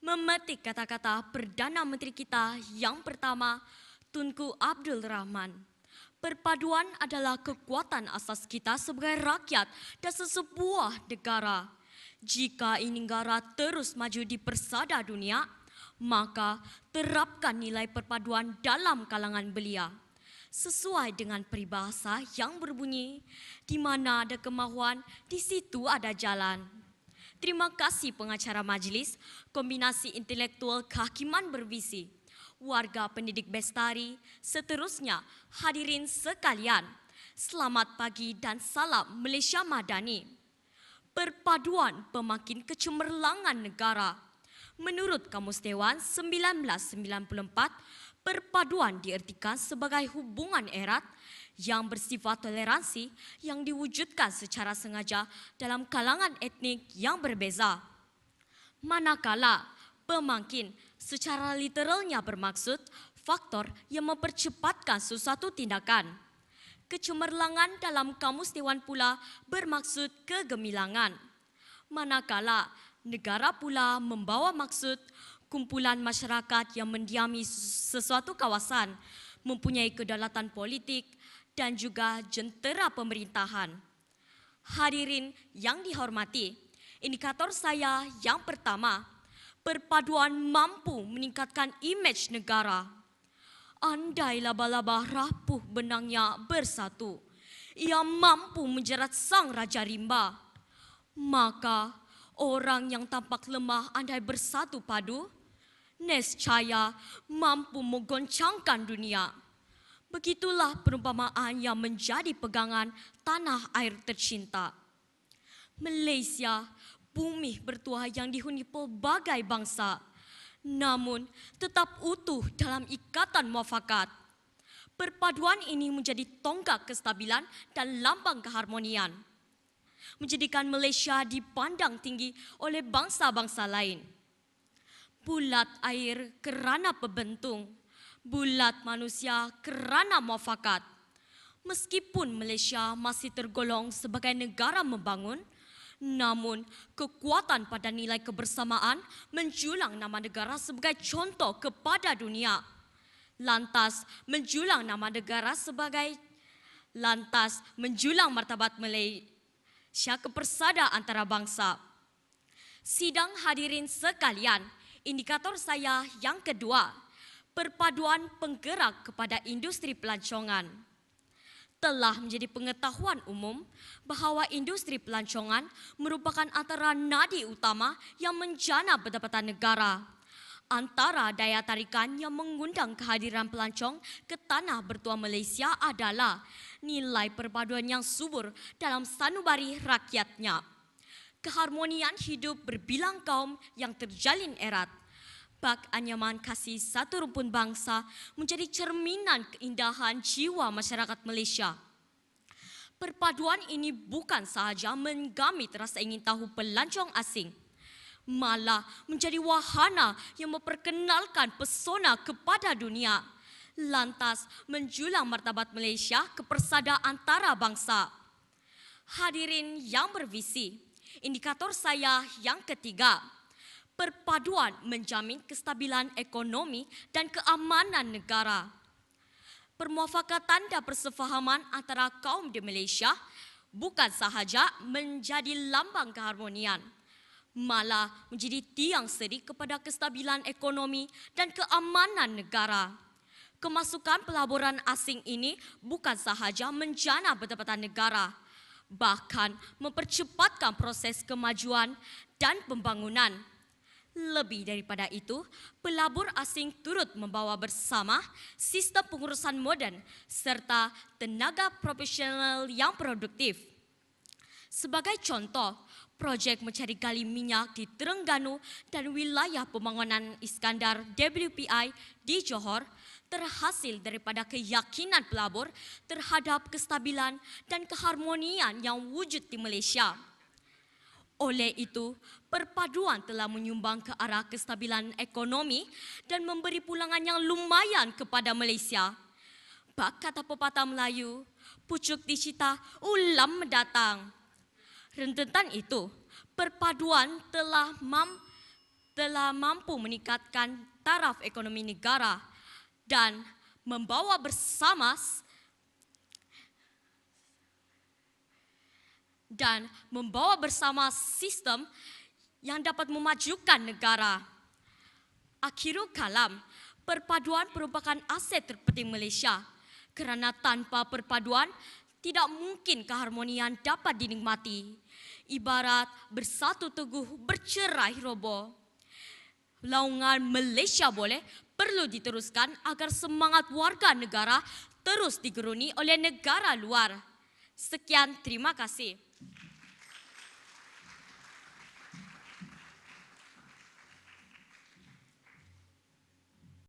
memetik kata-kata Perdana Menteri kita yang pertama, Tunku Abdul Rahman. Perpaduan adalah kekuatan asas kita sebagai rakyat dan sesebuah negara. Jika ini negara terus maju di persada dunia, maka terapkan nilai perpaduan dalam kalangan belia. Sesuai dengan peribahasa yang berbunyi, di mana ada kemahuan, di situ ada jalan. Terima kasih pengacara majlis, kombinasi intelektual kehakiman bervisi, warga pendidik Bestari, seterusnya hadirin sekalian. Selamat pagi dan salam Malaysia Madani. Perpaduan pemakin kecemerlangan negara. Menurut Kamus Dewan 1994, perpaduan diartikan sebagai hubungan erat yang bersifat toleransi yang diwujudkan secara sengaja dalam kalangan etnik yang berbeza. Manakala pemangkin secara literalnya bermaksud faktor yang mempercepatkan sesuatu tindakan. Kecemerlangan dalam kamus Dewan pula bermaksud kegemilangan. Manakala negara pula membawa maksud kumpulan masyarakat yang mendiami sesuatu kawasan mempunyai kedaulatan politik dan juga jentera pemerintahan. Hadirin yang dihormati, indikator saya yang pertama, perpaduan mampu meningkatkan imej negara. Andai laba-laba rapuh benangnya bersatu, ia mampu menjerat sang Raja Rimba. Maka orang yang tampak lemah andai bersatu padu, nescaya mampu menggoncangkan dunia. Begitulah perumpamaan yang menjadi pegangan tanah air tercinta. Malaysia, bumi bertuah yang dihuni pelbagai bangsa, namun tetap utuh dalam ikatan muafakat. Perpaduan ini menjadi tonggak kestabilan dan lambang keharmonian. Menjadikan Malaysia dipandang tinggi oleh bangsa-bangsa lain. Bulat air kerana pebentung, bulat manusia kerana muafakat. Meskipun Malaysia masih tergolong sebagai negara membangun, namun kekuatan pada nilai kebersamaan menjulang nama negara sebagai contoh kepada dunia. Lantas menjulang nama negara sebagai lantas menjulang martabat Malaysia ke persada antara bangsa. Sidang hadirin sekalian, indikator saya yang kedua, perpaduan penggerak kepada industri pelancongan telah menjadi pengetahuan umum bahawa industri pelancongan merupakan antara nadi utama yang menjana pendapatan negara. Antara daya tarikan yang mengundang kehadiran pelancong ke tanah bertuah Malaysia adalah nilai perpaduan yang subur dalam sanubari rakyatnya. Keharmonian hidup berbilang kaum yang terjalin erat Bak anyaman kasih satu rumpun bangsa menjadi cerminan keindahan jiwa masyarakat Malaysia. Perpaduan ini bukan sahaja menggamit rasa ingin tahu pelancong asing, malah menjadi wahana yang memperkenalkan pesona kepada dunia, lantas menjulang martabat Malaysia ke persada antara bangsa. Hadirin yang bervisi, indikator saya yang ketiga, perpaduan menjamin kestabilan ekonomi dan keamanan negara. Permuafakatan dan persefahaman antara kaum di Malaysia bukan sahaja menjadi lambang keharmonian, malah menjadi tiang seri kepada kestabilan ekonomi dan keamanan negara. Kemasukan pelaburan asing ini bukan sahaja menjana pendapatan negara, bahkan mempercepatkan proses kemajuan dan pembangunan lebih daripada itu, pelabur asing turut membawa bersama sistem pengurusan moden serta tenaga profesional yang produktif. Sebagai contoh, projek mencari gali minyak di Terengganu dan wilayah pembangunan Iskandar WPI di Johor terhasil daripada keyakinan pelabur terhadap kestabilan dan keharmonian yang wujud di Malaysia. Oleh itu, perpaduan telah menyumbang ke arah kestabilan ekonomi dan memberi pulangan yang lumayan kepada Malaysia. Bak kata pepatah Melayu, pucuk dicita, ulam mendatang. Rentetan itu, perpaduan telah mam telah mampu meningkatkan taraf ekonomi negara dan membawa bersama dan membawa bersama sistem yang dapat memajukan negara. Akhirul kalam, perpaduan merupakan aset terpenting Malaysia kerana tanpa perpaduan tidak mungkin keharmonian dapat dinikmati. Ibarat bersatu teguh bercerai roboh. Laungan Malaysia boleh perlu diteruskan agar semangat warga negara terus digeruni oleh negara luar. Sekian, terima kasih.